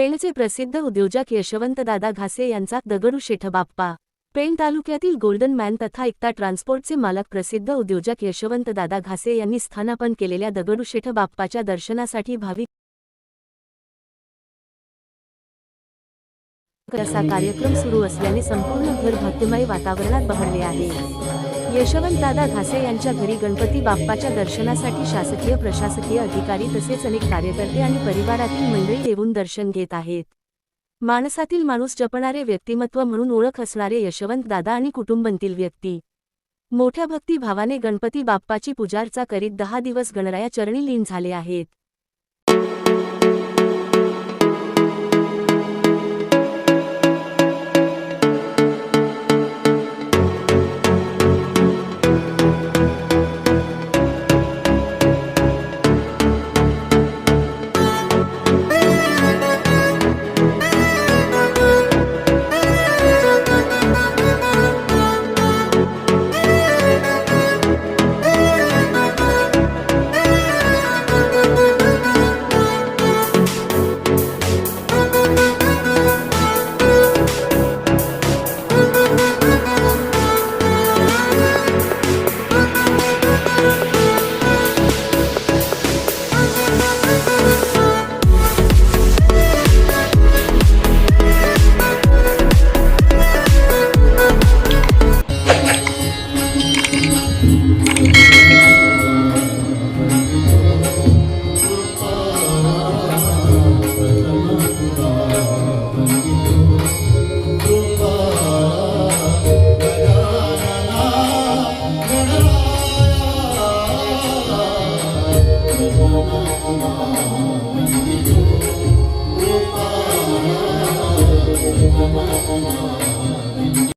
पेणचे प्रसिद्ध उद्योजक यशवंतदादा घासे यांचा दगडूशेठ बाप्पा पेण तालुक्यातील गोल्डन मॅन तथा एकता ट्रान्सपोर्टचे मालक प्रसिद्ध उद्योजक यशवंतदादा घासे यांनी स्थानापन केलेल्या दगडूशेठ बाप्पाच्या दर्शनासाठी भाविक असा कार्यक्रम सुरू असल्याने संपूर्ण घर भक्तिमय वातावरणात बहरले आहे. यशवंतदादा घासे यांच्या घरी गणपती बाप्पाच्या दर्शनासाठी शासकीय प्रशासकीय अधिकारी तसेच अनेक कार्यकर्ते आणि परिवारातील मंडळी येऊन दर्शन घेत आहेत. माणसातील माणूस जपणारे व्यक्तिमत्व म्हणून ओळख असणारे यशवंत दादा आणि कुटुंबातील व्यक्ती. मोठ्या भक्तिभावाने गणपती बाप्पाची पूजार्चा करीत दहा दिवस गणराया चरणी लीन झाले आहेत. Oh,